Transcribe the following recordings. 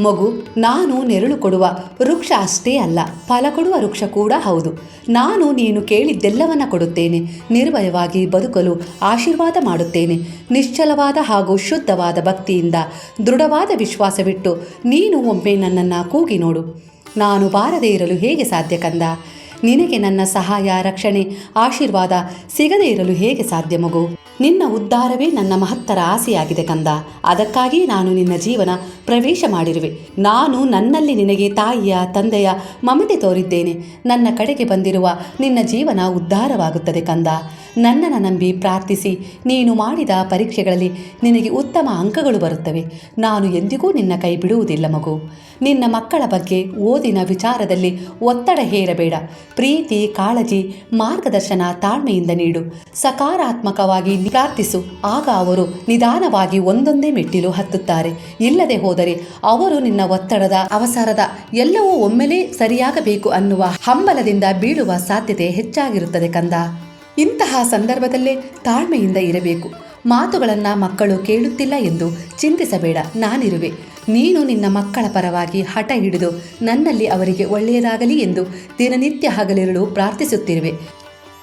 ಮಗು, ನಾನು ನೆರಳು ಕೊಡುವ ವೃಕ್ಷ ಅಷ್ಟೇ ಅಲ್ಲ, ಫಲ ಕೊಡುವ ವೃಕ್ಷ ಕೂಡ ಹೌದು. ನಾನು ನೀನು ಕೇಳಿದ್ದೆಲ್ಲವನ್ನ ಕೊಡುತ್ತೇನೆ, ನಿರ್ಭಯವಾಗಿ ಬದುಕಲು ಆಶೀರ್ವಾದ ಮಾಡುತ್ತೇನೆ. ನಿಶ್ಚಲವಾದ ಹಾಗೂ ಶುದ್ಧವಾದ ಭಕ್ತಿಯಿಂದ ದೃಢವಾದ ವಿಶ್ವಾಸವಿಟ್ಟು ನೀನು ಒಮ್ಮೆ ನನ್ನನ್ನು ಕೂಗಿ ನೋಡು. ನಾನು ಬಾರದೇ ಇರಲು ಹೇಗೆ ಸಾಧ್ಯ ಕಂದ? ನಿನಗೆ ನನ್ನ ಸಹಾಯ, ರಕ್ಷಣೆ, ಆಶೀರ್ವಾದ ಸಿಗದೇ ಇರಲು ಹೇಗೆ ಸಾಧ್ಯ ಮಗು? ನಿನ್ನ ಉದ್ಧಾರವೇ ನನ್ನ ಮಹತ್ತರ ಆಸೆಯಾಗಿದೆ ಕಂದ. ಅದಕ್ಕಾಗಿ ನಾನು ನಿನ್ನ ಜೀವನ ಪ್ರವೇಶ ಮಾಡಿರುವೆ. ನಾನು ನನ್ನಲ್ಲಿ ನಿನಗೆ ತಾಯಿಯ, ತಂದೆಯ ಮಮತೆ ತೋರಿದ್ದೇನೆ. ನನ್ನ ಕಡೆಗೆ ಬಂದಿರುವ ನಿನ್ನ ಜೀವನ ಉದ್ಧಾರವಾಗುತ್ತದೆ ಕಂದ. ನನ್ನನ್ನು ನಂಬಿ ಪ್ರಾರ್ಥಿಸಿ, ನೀನು ಮಾಡಿದ ಪರೀಕ್ಷೆಗಳಲ್ಲಿ ನಿನಗೆ ಉತ್ತಮ ಅಂಕಗಳು ಬರುತ್ತವೆ. ನಾನು ಎಂದಿಗೂ ನಿನ್ನ ಕೈ ಬಿಡುವುದಿಲ್ಲ ಮಗು. ನಿನ್ನ ಮಕ್ಕಳ ಬಗ್ಗೆ ಓದಿನ ವಿಚಾರದಲ್ಲಿ ಒತ್ತಡ ಹೇರಬೇಡ. ಪ್ರೀತಿ, ಕಾಳಜಿ, ಮಾರ್ಗದರ್ಶನ, ತಾಳ್ಮೆಯಿಂದ ನೀಡು. ಸಕಾರಾತ್ಮಕವಾಗಿ ಪ್ರಾರ್ಥಿಸು. ಆಗ ಅವರು ನಿಧಾನವಾಗಿ ಒಂದೊಂದೇ ಮೆಟ್ಟಿಲು ಹತ್ತುತ್ತಾರೆ. ಇಲ್ಲದೆ ಹೋದರೆ ಅವರು ನಿನ್ನ ಒತ್ತಡದ ಅವಸರದ ಎಲ್ಲವೂ ಒಮ್ಮೆಲೇ ಸರಿಯಾಗಬೇಕು ಅನ್ನುವ ಹಂಬಲದಿಂದ ಬೀಳುವ ಸಾಧ್ಯತೆ ಹೆಚ್ಚಾಗಿರುತ್ತದೆ ಕಂದ. ಇಂತಹ ಸಂದರ್ಭದಲ್ಲೇ ತಾಳ್ಮೆಯಿಂದ ಇರಬೇಕು. ಮಾತುಗಳನ್ನು ಮಕ್ಕಳು ಕೇಳುತ್ತಿಲ್ಲ ಎಂದು ಚಿಂತಿಸಬೇಡ, ನಾನಿರುವೆ. ನೀನು ನಿನ್ನ ಮಕ್ಕಳ ಪರವಾಗಿ ಹಠ ಹಿಡಿದು ನನ್ನಲ್ಲಿ ಅವರಿಗೆ ಒಳ್ಳೆಯದಾಗಲಿ ಎಂದು ದಿನನಿತ್ಯ ಹಗಲಿರುಳು ಪ್ರಾರ್ಥಿಸುತ್ತಿರುವೆ.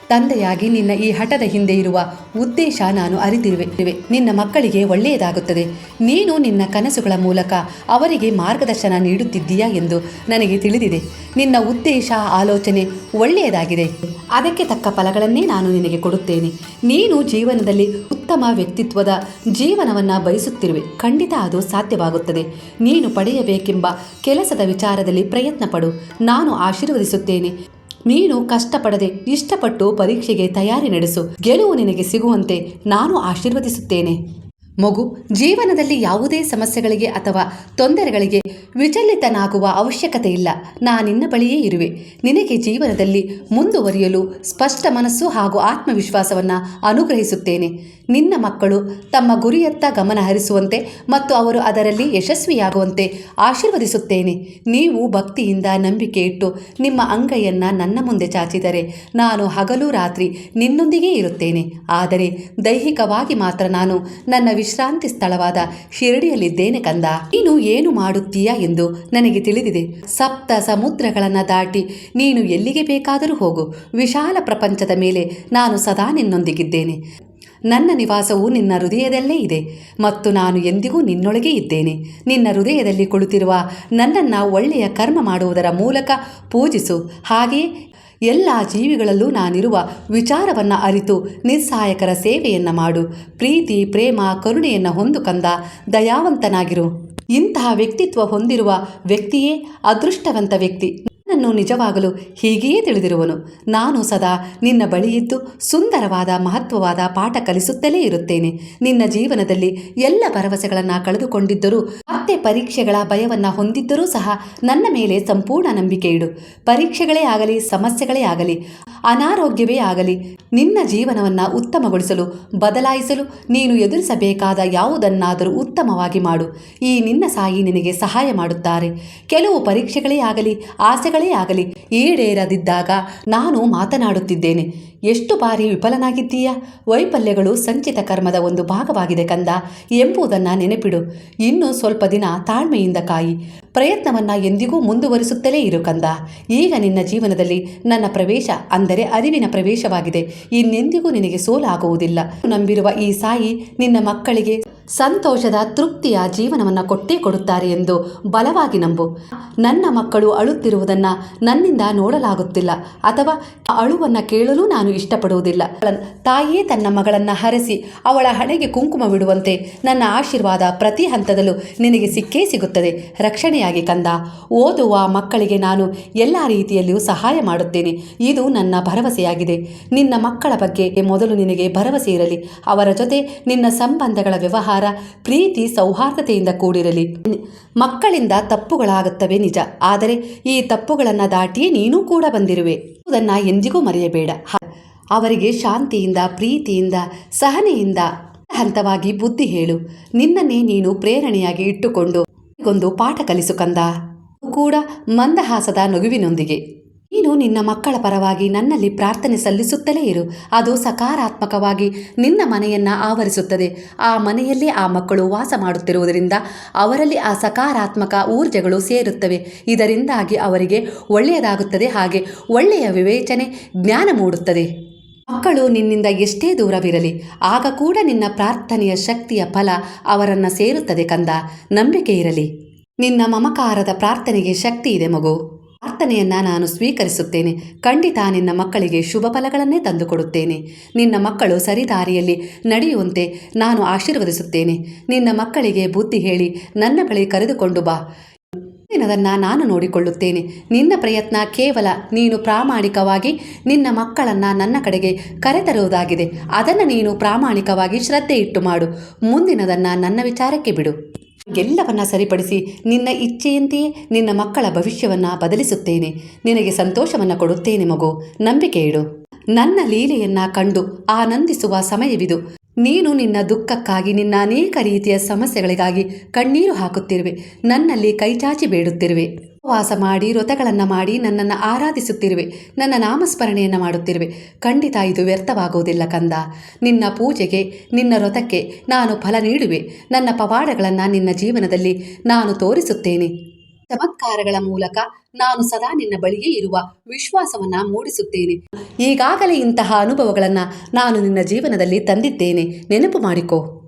ತಂದೆಯಾಗಿ ನಿನ್ನ ಈ ಹಠದ ಹಿಂದೆ ಇರುವ ಉದ್ದೇಶ ನಾನು ಅರಿತಿರುವೆ. ನಿನ್ನ ಮಕ್ಕಳಿಗೆ ಒಳ್ಳೆಯದಾಗುತ್ತದೆ. ನೀನು ನಿನ್ನ ಕನಸುಗಳ ಮೂಲಕ ಅವರಿಗೆ ಮಾರ್ಗದರ್ಶನ ನೀಡುತ್ತಿದ್ದೀಯಾ ಎಂದು ನನಗೆ ತಿಳಿದಿದೆ. ನಿನ್ನ ಉದ್ದೇಶ, ಆಲೋಚನೆ ಒಳ್ಳೆಯದಾಗಿದೆ. ಅದಕ್ಕೆ ತಕ್ಕ ಫಲಗಳನ್ನೇ ನಾನು ನಿನಗೆ ಕೊಡುತ್ತೇನೆ. ನೀನು ಜೀವನದಲ್ಲಿ ಉತ್ತಮ ವ್ಯಕ್ತಿತ್ವದ ಜೀವನವನ್ನು ಬಯಸುತ್ತಿರುವೆ. ಖಂಡಿತ ಅದು ಸಾಧ್ಯವಾಗುತ್ತದೆ. ನೀನು ಪಡೆಯಬೇಕೆಂಬ ಕೆಲಸದ ವಿಚಾರದಲ್ಲಿ ಪ್ರಯತ್ನ ಪಡು ನಾನು ಆಶೀರ್ವದಿಸುತ್ತೇನೆ. ನೀನು ಕಷ್ಟಪಡದೆ ಇಷ್ಟಪಟ್ಟು ಪರೀಕ್ಷೆಗೆ ತಯಾರಿ ನಡೆಸು. ಗೆಲುವು ನಿನಗೆ ಸಿಗುವಂತೆ ನಾನು ಆಶೀರ್ವದಿಸುತ್ತೇನೆ. ಮಗು ಜೀವನದಲ್ಲಿ ಯಾವುದೇ ಸಮಸ್ಯೆಗಳಿಗೆ ಅಥವಾ ತೊಂದರೆಗಳಿಗೆ ವಿಚಲಿತನಾಗುವ ಅವಶ್ಯಕತೆ ಇಲ್ಲ ನಾನಿನ್ನ ಬಳಿಯೇ ಇರುವೆ. ನಿನಗೆ ಜೀವನದಲ್ಲಿ ಮುಂದುವರಿಯಲು ಸ್ಪಷ್ಟ ಮನಸ್ಸು ಹಾಗೂ ಆತ್ಮವಿಶ್ವಾಸವನ್ನು ಅನುಗ್ರಹಿಸುತ್ತೇನೆ. ನಿನ್ನ ಮಕ್ಕಳು ತಮ್ಮ ಗುರಿಯತ್ತ ಗಮನ ಹರಿಸುವಂತೆ ಮತ್ತು ಅವರು ಅದರಲ್ಲಿ ಯಶಸ್ವಿಯಾಗುವಂತೆ ಆಶೀರ್ವದಿಸುತ್ತೇನೆ. ನೀವು ಭಕ್ತಿಯಿಂದ ನಂಬಿಕೆ ಇಟ್ಟು ನಿಮ್ಮ ಅಂಗೈಯನ್ನು ನನ್ನ ಮುಂದೆ ಚಾಚಿದರೆ ನಾನು ಹಗಲು ರಾತ್ರಿ ನಿನ್ನೊಂದಿಗೆ ಇರುತ್ತೇನೆ. ಆದರೆ ದೈಹಿಕವಾಗಿ ಮಾತ್ರ ನಾನು ನನ್ನ ವಿಶ್ರಾಂತಿ ಸ್ಥಳವಾದ ಶಿರಡಿಯಲ್ಲಿದ್ದೇನೆ ಕಂದ. ನೀನು ಏನು ಮಾಡುತ್ತೀಯ ಎಂದು ನನಗೆ ತಿಳಿದಿದೆ. ಸಪ್ತ ಸಮುದ್ರಗಳನ್ನು ದಾಟಿ ನೀನು ಎಲ್ಲಿಗೆ ಬೇಕಾದರೂ ಹೋಗು. ವಿಶಾಲ ಪ್ರಪಂಚದ ಮೇಲೆ ನಾನು ಸದಾ ನಿನ್ನೊಂದಿಗಿದ್ದೇನೆ. ನನ್ನ ನಿವಾಸವು ನಿನ್ನ ಹೃದಯದಲ್ಲೇ ಇದೆ ಮತ್ತು ನಾನು ಎಂದಿಗೂ ನಿನ್ನೊಳಗೆ ಇದ್ದೇನೆ. ನಿನ್ನ ಹೃದಯದಲ್ಲಿ ಕುಳಿತಿರುವ ನನ್ನನ್ನು ಒಳ್ಳೆಯ ಕರ್ಮ ಮಾಡುವುದರ ಮೂಲಕ ಪೂಜಿಸು. ಹಾಗೆಯೇ ಎಲ್ಲ ಜೀವಿಗಳಲ್ಲೂ ನಾನಿರುವ ವಿಚಾರವನ್ನು ಅರಿತು ನಿಸ್ಸಹಾಯಕರ ಸೇವೆಯನ್ನು ಮಾಡು. ಪ್ರೀತಿ, ಪ್ರೇಮ, ಕರುಣೆಯನ್ನು ಹೊಂದು ಕಂದ ದಯಾವಂತನಾಗಿರು. ಇಂತಹ ವ್ಯಕ್ತಿತ್ವ ಹೊಂದಿರುವ ವ್ಯಕ್ತಿಯೇ ಅದೃಷ್ಟವಂತ ವ್ಯಕ್ತಿ. ನನ್ನನ್ನು ನಿಜವಾಗಲು ಹೀಗೆಯೇ ತಿಳಿದಿರುವನು. ನಾನು ಸದಾ ನಿನ್ನ ಬಳಿಯಿದ್ದು ಸುಂದರವಾದ ಮಹತ್ವವಾದ ಪಾಠ ಕಲಿಸುತ್ತಲೇ ಇರುತ್ತೇನೆ. ನಿನ್ನ ಜೀವನದಲ್ಲಿ ಎಲ್ಲ ಭರವಸೆಗಳನ್ನು ಕಳೆದುಕೊಂಡಿದ್ದರೂ, ಮತ್ತೆ ಪರೀಕ್ಷೆಗಳ ಭಯವನ್ನು ಹೊಂದಿದ್ದರೂ ಸಹ ನನ್ನ ಮೇಲೆ ಸಂಪೂರ್ಣ ನಂಬಿಕೆ ಇಡು. ಪರೀಕ್ಷೆಗಳೇ ಆಗಲಿ, ಸಮಸ್ಯೆಗಳೇ ಆಗಲಿ, ಅನಾರೋಗ್ಯವೇ ಆಗಲಿ, ನಿನ್ನ ಜೀವನವನ್ನು ಉತ್ತಮಗೊಳಿಸಲು, ಬದಲಾಯಿಸಲು ನೀನು ಎದುರಿಸಬೇಕಾದ ಯಾವುದನ್ನಾದರೂ ಉತ್ತಮವಾಗಿ ಮಾಡು. ಈ ನಿನ್ನ ಸಾಯಿ ನಿನಗೆ ಸಹಾಯ ಮಾಡುತ್ತಾರೆ. ಕೆಲವು ಪರೀಕ್ಷೆಗಳೇ ಆಗಲಿ, ಆಸೆಗಳೇ ಆಗಲಿ. ಈಡೇರದಿದ್ದಾಗ ನಾನು ಮಾತನಾಡುತ್ತಿದ್ದೇನೆ. ಎಷ್ಟು ಬಾರಿ ವಿಫಲನಾಗಿದ್ದೀಯ? ವೈಫಲ್ಯಗಳು ಸಂಚಿತ ಕರ್ಮದ ಒಂದು ಭಾಗವಾಗಿದೆ ಕಂದ. ಎಂಬುದನ್ನು ನೆನಪಿಡು. ಇನ್ನೂ ಸ್ವಲ್ಪ ದಿನ ತಾಳ್ಮೆಯಿಂದ ಕಾಯಿ. ಪ್ರಯತ್ನವನ್ನು ಎಂದಿಗೂ ಮುಂದುವರಿಸುತ್ತಲೇ ಇರು ಕಂದ. ಈಗ ನಿನ್ನ ಜೀವನದಲ್ಲಿ ನನ್ನ ಪ್ರವೇಶ ಅಂದರೆ ಅರಿವಿನ ಪ್ರವೇಶವಾಗಿದೆ. ಇನ್ನೆಂದಿಗೂ ನಿನಗೆ ಸೋಲಾಗುವುದಿಲ್ಲ. ನಂಬಿರುವ ಈ ಸಾಯಿ ನಿನ್ನ ಮಕ್ಕಳಿಗೆ ಸಂತೋಷದ, ತೃಪ್ತಿಯ ಜೀವನವನ್ನು ಕೊಟ್ಟೇ ಕೊಡುತ್ತಾರೆ ಎಂದು ಬಲವಾಗಿ ನಂಬು. ನನ್ನ ಮಕ್ಕಳು ಅಳುತ್ತಿರುವುದನ್ನು ನನ್ನಿಂದ ನೋಡಲಾಗುತ್ತಿಲ್ಲ ಅಥವಾ ಅಳುವನ್ನು ಕೇಳಲು ನಾನು ಇಷ್ಟಪಡುವುದಿಲ್ಲ. ತಾಯಿಯೇ ತನ್ನ ಮಗಳನ್ನು ಹರಸಿ ಅವಳ ಹಣೆಗೆ ಕುಂಕುಮ ಬಿಡುವಂತೆ ನನ್ನ ಆಶೀರ್ವಾದ ಪ್ರತಿ ಹಂತದಲ್ಲೂ ನಿನಗೆ ಸಿಕ್ಕೇ ಸಿಗುತ್ತದೆ. ರಕ್ಷಣೆಯಾಗಿ ಕಂದ, ಓದುವ ಮಕ್ಕಳಿಗೆ ನಾನು ಎಲ್ಲ ರೀತಿಯಲ್ಲಿಯೂ ಸಹಾಯ ಮಾಡುತ್ತೇನೆ. ಇದು ನನ್ನ ಭರವಸೆಯಾಗಿದೆ. ನಿನ್ನ ಮಕ್ಕಳ ಬಗ್ಗೆ ಮೊದಲು ನಿನಗೆ ಭರವಸೆ ಇರಲಿ. ಅವರ ಜೊತೆ ನಿನ್ನ ಸಂಬಂಧಗಳ ವ್ಯವಹಾರ ಪ್ರೀತಿ ಸೌಹಾರ್ದತೆಯಿಂದ ಕೂಡಿರಲಿ. ಮಕ್ಕಳಿಂದ ತಪ್ಪುಗಳಾಗುತ್ತವೆ ನಿಜ, ಆದರೆ ಈ ತಪ್ಪುಗಳನ್ನು ದಾಟಿಯೇ ನೀನೂ ಕೂಡ ಬಂದಿರುವೆ. ಅದನ್ನು ಎಂದಿಗೂ ಮರೆಯಬೇಡ. ಅವರಿಗೆ ಶಾಂತಿಯಿಂದ, ಪ್ರೀತಿಯಿಂದ, ಸಹನೆಯಿಂದ ಹಂತವಾಗಿ ಬುದ್ಧಿ ಹೇಳು. ನಿನ್ನನ್ನೇ ನೀನು ಪ್ರೇರಣೆಯಾಗಿ ಇಟ್ಟುಕೊಂಡು ಒಂದು ಪಾಠ ಕಲಿಸು ಕಂದ. ಕೂಡ ಮಂದಹಾಸದ ನಗುವಿನೊಂದಿಗೆ. ನೀನು ನಿನ್ನ ಮಕ್ಕಳ ಪರವಾಗಿ ನನ್ನಲ್ಲಿ ಪ್ರಾರ್ಥನೆ ಸಲ್ಲಿಸುತ್ತಲೇ ಇರು. ಅದು ಸಕಾರಾತ್ಮಕವಾಗಿ ನಿನ್ನ ಮನೆಯನ್ನ ಆವರಿಸುತ್ತದೆ. ಆ ಮನೆಯಲ್ಲಿ ಆ ಮಕ್ಕಳು ವಾಸ ಮಾಡುತ್ತಿರುವುದರಿಂದ ಅವರಲ್ಲಿ ಆ ಸಕಾರಾತ್ಮಕ ಊರ್ಜೆಗಳು ಸೇರುತ್ತವೆ. ಇದರಿಂದಾಗಿ ಅವರಿಗೆ ಒಳ್ಳೆಯದಾಗುತ್ತದೆ ಹಾಗೆ ಒಳ್ಳೆಯ ವಿವೇಚನೆ ಜ್ಞಾನ ಮೂಡುತ್ತದೆ. ಮಕ್ಕಳು ನಿನ್ನಿಂದ ಎಷ್ಟೇ ದೂರವಿರಲಿ, ಆಗ ಕೂಡ ನಿನ್ನ ಪ್ರಾರ್ಥನೆಯ ಶಕ್ತಿಯ ಫಲ ಅವರನ್ನು ಸೇರುತ್ತದೆ ಕಂದ. ನಂಬಿಕೆ ಇರಲಿ. ನಿನ್ನ ಮಮಕಾರದ ಪ್ರಾರ್ಥನೆಗೆ ಶಕ್ತಿ ಇದೆ ಮಗು. ಪ್ರಾರ್ಥನೆಯನ್ನ ನಾನು ಸ್ವೀಕರಿಸುತ್ತೇನೆ. ಖಂಡಿತ ನಿನ್ನ ಮಕ್ಕಳಿಗೆ ಶುಭ ಫಲಗಳನ್ನೇ ತಂದುಕೊಡುತ್ತೇನೆ. ನಿನ್ನ ಮಕ್ಕಳು ಸರಿದಾರಿಯಲ್ಲಿ ನಡೆಯುವಂತೆ ನಾನು ಆಶೀರ್ವದಿಸುತ್ತೇನೆ. ನಿನ್ನ ಮಕ್ಕಳಿಗೆ ಬುದ್ಧಿ ಹೇಳಿ ನನ್ನ ಬಳಿ ಕರೆದುಕೊಂಡು ಬಾ. ಮುಂದಿನದನ್ನು ನಾನು ನೋಡಿಕೊಳ್ಳುತ್ತೇನೆ. ನಿನ್ನ ಪ್ರಯತ್ನ ಕೇವಲ ನೀನು ಪ್ರಾಮಾಣಿಕವಾಗಿ ನಿನ್ನ ಮಕ್ಕಳನ್ನು ನನ್ನ ಕಡೆಗೆ ಕರೆತರುವುದಾಗಿದೆ. ಅದನ್ನು ನೀನು ಪ್ರಾಮಾಣಿಕವಾಗಿ ಶ್ರದ್ಧೆ ಇಟ್ಟು ಮಾಡು. ಮುಂದಿನದನ್ನು ನನ್ನ ವಿಚಾರಕ್ಕೆ ಬಿಡು. ಎಲ್ಲವನ್ನ ಸರಿಪಡಿಸಿ ನಿನ್ನ ಇಚ್ಛೆಯಂತೆಯೇ ನಿನ್ನ ಮಕ್ಕಳ ಭವಿಷ್ಯವನ್ನ ಬದಲಿಸುತ್ತೇನೆ. ನಿನಗೆ ಸಂತೋಷವನ್ನ ಕೊಡುತ್ತೇನೆ ಮಗು. ನಂಬಿಕೆ ಇಡು. ನನ್ನ ಲೀಲೆಯನ್ನ ಕಂಡು ಆನಂದಿಸುವ ಸಮಯವಿದು. ನೀನು ನಿನ್ನ ದುಃಖಕ್ಕಾಗಿ ನಿನ್ನ ಅನೇಕ ರೀತಿಯ ಸಮಸ್ಯೆಗಳಿಗಾಗಿ ಕಣ್ಣೀರು ಹಾಕುತ್ತಿರುವೆ. ನನ್ನಲ್ಲಿ ಕೈಚಾಚಿ ಬೇಡುತ್ತಿರುವೆ. ಉಪವಾಸ ಮಾಡಿ, ವ್ರತಗಳನ್ನು ಮಾಡಿ ನನ್ನನ್ನು ಆರಾಧಿಸುತ್ತಿರುವೆ. ನನ್ನ ನಾಮಸ್ಮರಣೆಯನ್ನು ಮಾಡುತ್ತಿರುವೆ. ಖಂಡಿತ ಇದು ವ್ಯರ್ಥವಾಗುವುದಿಲ್ಲ ಕಂದ. ನಿನ್ನ ಪೂಜೆಗೆ, ನಿನ್ನ ವ್ರತಕ್ಕೆ ನಾನು ಫಲ ನೀಡುವೆ. ನನ್ನ ಪವಾಡಗಳನ್ನು ನಿನ್ನ ಜೀವನದಲ್ಲಿ ನಾನು ತೋರಿಸುತ್ತೇನೆ. ಚಮತ್ಕಾರಗಳ ಮೂಲಕ ನಾನು ಸದಾ ನಿನ್ನ ಬಳಿಯೇ ಇರುವ ವಿಶ್ವಾಸವನ್ನು ಮೂಡಿಸುತ್ತೇನೆ. ಈಗಾಗಲೇ ಇಂತಹ ಅನುಭವಗಳನ್ನು ನಾನು ನಿನ್ನ ಜೀವನದಲ್ಲಿ ತಂದಿದ್ದೇನೆ. ನೆನಪು ಮಾಡಿಕೋ.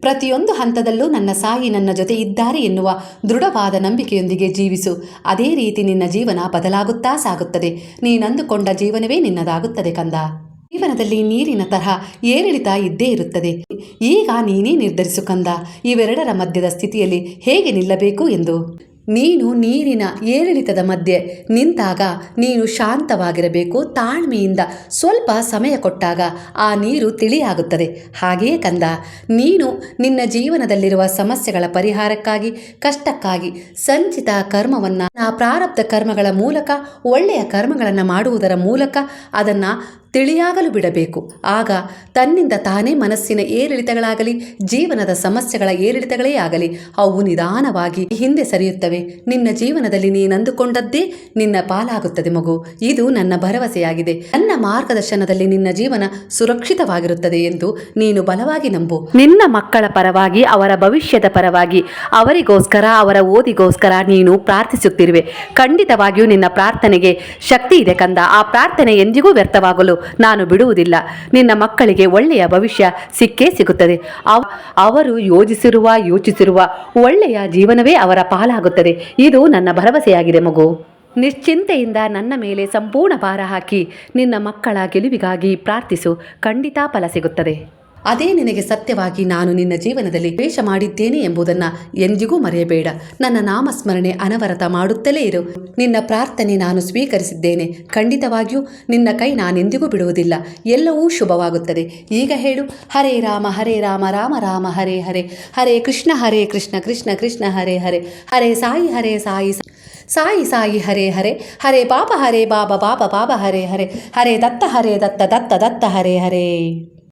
ಪ್ರತಿಯೊಂದು ಹಂತದಲ್ಲೂ ನನ್ನ ಸಾಯಿ ನನ್ನ ಜೊತೆ ಇದ್ದಾರೆ ಎನ್ನುವ ದೃಢವಾದ ನಂಬಿಕೆಯೊಂದಿಗೆ ಜೀವಿಸು. ಅದೇ ರೀತಿ ನಿನ್ನ ಜೀವನ ಬದಲಾಗುತ್ತಾ ಸಾಗುತ್ತದೆ. ನೀನಂದುಕೊಂಡ ಜೀವನವೇ ನಿನ್ನದಾಗುತ್ತದೆ ಕಂದ. ಜೀವನದಲ್ಲಿ ನೀರಿನ ತರಹ ಏರಿಳಿತ ಇದ್ದೇ ಇರುತ್ತದೆ. ಈಗ ನೀನೇ ನಿರ್ಧರಿಸು ಕಂದ. ಇವೆರಡರ ಮಧ್ಯದ ಸ್ಥಿತಿಯಲ್ಲಿ ಹೇಗೆ ನಿಲ್ಲಬೇಕು ಎಂದು. ನೀನು ನೀರಿನ ಏರಿಳಿತದ ಮಧ್ಯೆ ನಿಂತಾಗ ನೀನು ಶಾಂತವಾಗಿರಬೇಕು ತಾಳ್ಮೆಯಿಂದ. ಸ್ವಲ್ಪ ಸಮಯ ಕೊಟ್ಟಾಗ ಆ ನೀರು ತಿಳಿಯಾಗುತ್ತದೆ. ಹಾಗೆಯೇ ಕಂದ, ನೀನು ನಿನ್ನ ಜೀವನದಲ್ಲಿರುವ ಸಮಸ್ಯೆಗಳ ಪರಿಹಾರಕ್ಕಾಗಿ, ಕಷ್ಟಕ್ಕಾಗಿ ಸಂಚಿತ ಕರ್ಮವನ್ನು, ಪ್ರಾರಬ್ಧ ಕರ್ಮಗಳ ಮೂಲಕ, ಒಳ್ಳೆಯ ಕರ್ಮಗಳನ್ನು ಮಾಡುವುದರ ಮೂಲಕ ಅದನ್ನು ತಿಳಿಯಾಗಲು ಬಿಡಬೇಕು. ಆಗ ತನ್ನಿಂದ ತಾನೇ ಮನಸ್ಸಿನ ಏರಿಳಿತಗಳಾಗಲಿ, ಜೀವನದ ಸಮಸ್ಯೆಗಳ ಏರಿಳಿತಗಳೇ ಆಗಲಿ, ಅವು ನಿಧಾನವಾಗಿ ಹಿಂದೆ ಸರಿಯುತ್ತವೆ. ನಿನ್ನ ಜೀವನದಲ್ಲಿ ನೀನಂದುಕೊಂಡದ್ದೇ ನಿನ್ನ ಪಾಲಾಗುತ್ತದೆ ಮಗು. ಇದು ನನ್ನ ಭರವಸೆಯಾಗಿದೆ. ನನ್ನ ಮಾರ್ಗದರ್ಶನದಲ್ಲಿ ನಿನ್ನ ಜೀವನ ಸುರಕ್ಷಿತವಾಗಿರುತ್ತದೆ ಎಂದು ನೀನು ಬಲವಾಗಿ ನಂಬು. ನಿನ್ನ ಮಕ್ಕಳ ಪರವಾಗಿ, ಅವರ ಭವಿಷ್ಯದ ಪರವಾಗಿ, ಅವರಿಗೋಸ್ಕರ, ಅವರ ಓದಿಗೋಸ್ಕರ ನೀನು ಪ್ರಾರ್ಥಿಸುತ್ತಿರುವೆ. ಖಂಡಿತವಾಗಿಯೂ ನಿನ್ನ ಪ್ರಾರ್ಥನೆಗೆ ಶಕ್ತಿ ಇದೆ ಕಂದ. ಆ ಪ್ರಾರ್ಥನೆ ಎಂದಿಗೂ ವ್ಯರ್ಥವಾಗಲು ನಾನು ಬಿಡುವುದಿಲ್ಲ. ನಿನ್ನ ಮಕ್ಕಳಿಗೆ ಒಳ್ಳೆಯ ಭವಿಷ್ಯ ಸಿಕ್ಕೇ ಸಿಗುತ್ತದೆ. ಅವರು ಯೋಜಿಸಿರುವ ಯೋಚಿಸಿರುವ ಒಳ್ಳೆಯ ಜೀವನವೇ ಅವರ ಪಾಲಾಗುತ್ತದೆ. ಇದು ನನ್ನ ಭರವಸೆಯಾಗಿದೆ ಮಗು. ನಿಶ್ಚಿಂತೆಯಿಂದ ನನ್ನ ಮೇಲೆ ಸಂಪೂರ್ಣ ಭಾರ ಹಾಕಿ ನಿನ್ನ ಮಕ್ಕಳ ಗೆಲುವಿಗಾಗಿ ಪ್ರಾರ್ಥಿಸು. ಖಂಡಿತ ಫಲ ಸಿಗುತ್ತದೆ. ಅದೇ ನಿನಗೆ ಸತ್ಯವಾಗಿ ನಾನು ನಿನ್ನ ಜೀವನದಲ್ಲಿ ವೇಷ ಮಾಡಿದ್ದೇನೆ ಎಂಬುದನ್ನು ಎಂದಿಗೂ ಮರೆಯಬೇಡ. ನನ್ನ ನಾಮಸ್ಮರಣೆ ಅನವರತ ಮಾಡುತ್ತಲೇ ಇರು. ನಿನ್ನ ಪ್ರಾರ್ಥನೆ ನಾನು ಸ್ವೀಕರಿಸಿದ್ದೇನೆ. ಖಂಡಿತವಾಗಿಯೂ ನಿನ್ನ ಕೈ ನಾನೆಂದಿಗೂ ಬಿಡುವುದಿಲ್ಲ. ಎಲ್ಲವೂ ಶುಭವಾಗುತ್ತದೆ. ಈಗ ಹೇಳು. ಹರೇ ರಾಮ ಹರೇ ರಾಮ ರಾಮ ರಾಮ, ಹರೇ ಹರೇ. ಹರೇ ಕೃಷ್ಣ ಹರೇ ಕೃಷ್ಣ ಕೃಷ್ಣ ಕೃಷ್ಣ, ಹರೇ ಹರೇ. ಹರೇ ಸಾಯಿ ಹರೇ ಸಾಯಿ ಸಾಯಿ ಸಾಯಿ, ಹರೇ ಹರೇ. ಹರೇ ಪಾಪ, ಹರೇ ಬಾಬಾ ಬಾಬಾ ಬಾಬಾ, ಹರೇ ಹರೇ. ಹರೇ ದತ್ತ ಹರೇ ದತ್ತ ದತ್ತ ದತ್ತ, ಹರೇ ಹರೇ.